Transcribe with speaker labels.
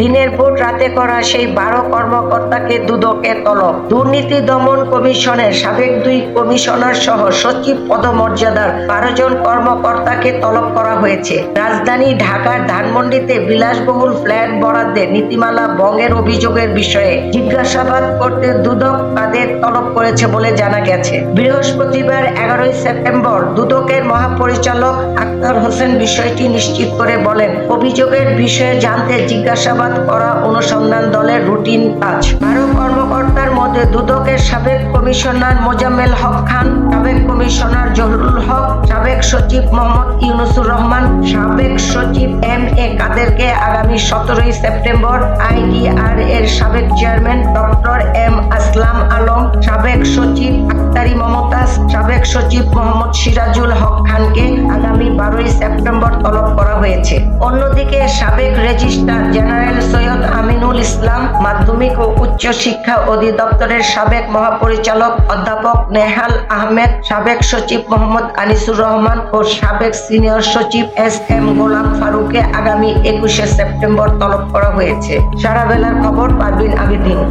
Speaker 1: দিনের ভোট রাতে করা সেই বারো কর্মকর্তাকে দুদকে তলব। দুর্নীতি দমন কমিশনের সাবেক দুই কমিশনার সহ সচিব পদমর্যাদার বারো জন কর্মকর্তাকে তলব করা হয়েছে। রাজধানী ঢাকার ধানমন্ডিতে বিলাসবহুল ফ্ল্যাট বরাদ্দে নীতিমালা বঙ্গের অভিযোগের বিষয়ে জিজ্ঞাসাবাদ করতে দুদক তাদের তলব করেছে বলে জানা গেছে। বৃহস্পতিবার এগারোই সেপ্টেম্বর দুদকের মহাপরিচালক আক্তার হোসেন বিষয়টি নিশ্চিত করে বলেন, অভিযোগের বিষয়ে জানতে জিজ্ঞাসাবাদ করা অনুসন্ধান দলের রুটিন কাজ। বারো কর্মকর্তার মধ্যে দুদকের সাবেক কমিশনার মোজাম্মেল হক খান, সাবেক কমিশনার জহুরুল হক, সাবেক সচিব মোহাম্মদ ইউনুসুর রহমান, সাবেক সচিব এম এ কাদেরকে আগামী সতেরোই সেপ্টেম্বর আইডিআর এর সাবেক chairman doctor M Aslam Alam, সাবেক সচিব আক্তারি মমতাজ, সাবেক সচিব মোহাম্মদ সিরাজুল হক খানকে আগামী বারোই সেপ্টেম্বর অন্যদিকে সাবেক রেজিস্ট্রার জেনারেল সৈয়দ আমিনুল ইসলাম মাধ্যমিক ও উচ্চ শিক্ষা অধিদপ্তরের সাবেক মহাপরিচালক অধ্যাপক নেহাল আহমেদ, সাবেক সচিব মোহাম্মদ আনিসুর রহমান ও সাবেক সিনিয়র সচিব এস এম গোলাম ফারুককে আগামী একুশে সেপ্টেম্বর তলব করা হয়েছে। সারা বেলার খবর পারবিন আবিদিন